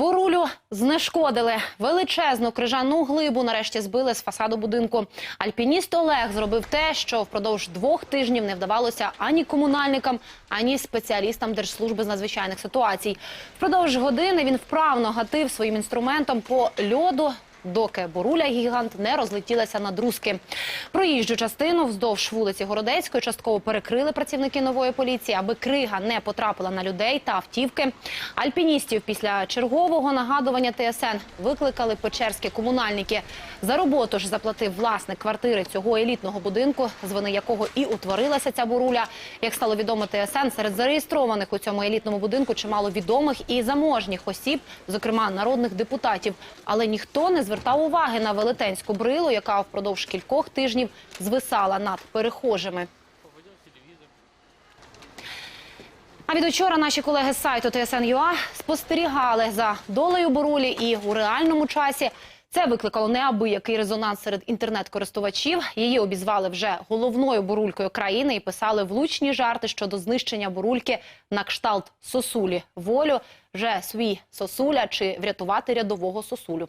Бурулю знешкодили. Величезну крижану глибу нарешті збили з фасаду будинку. Альпініст Олег зробив те, що впродовж двох тижнів не вдавалося ані комунальникам, ані спеціалістам Держслужби з надзвичайних ситуацій. Впродовж години він вправно гатив своїм інструментом по льоду, доки буруля гігант не розлетілася на друзки. Проїжджу частину вздовж вулиці Городецької частково перекрили працівники нової поліції, аби крига не потрапила на людей та автівки. Альпіністів після чергового нагадування ТСН викликали печерські комунальники. За роботу ж заплатив власник квартири цього елітного будинку, з вини якого і утворилася ця буруля. Як стало відомо ТСН, серед зареєстрованих у цьому елітному будинку чимало відомих і заможніх осіб, зокрема народних депутатів. Але ніхто не звертав уваги на велетенську брилу, яка впродовж кількох тижнів звисала над перехожими. А від учора наші колеги з сайту ТСН.ЮА спостерігали за долею бурулі і у реальному часі. Це викликало неабиякий резонанс серед інтернет-користувачів. Її обізвали вже головною бурулькою країни і писали влучні жарти щодо знищення бурульки на кшталт сосулі. Волю вже свій сосуля чи врятувати рядового сосулю.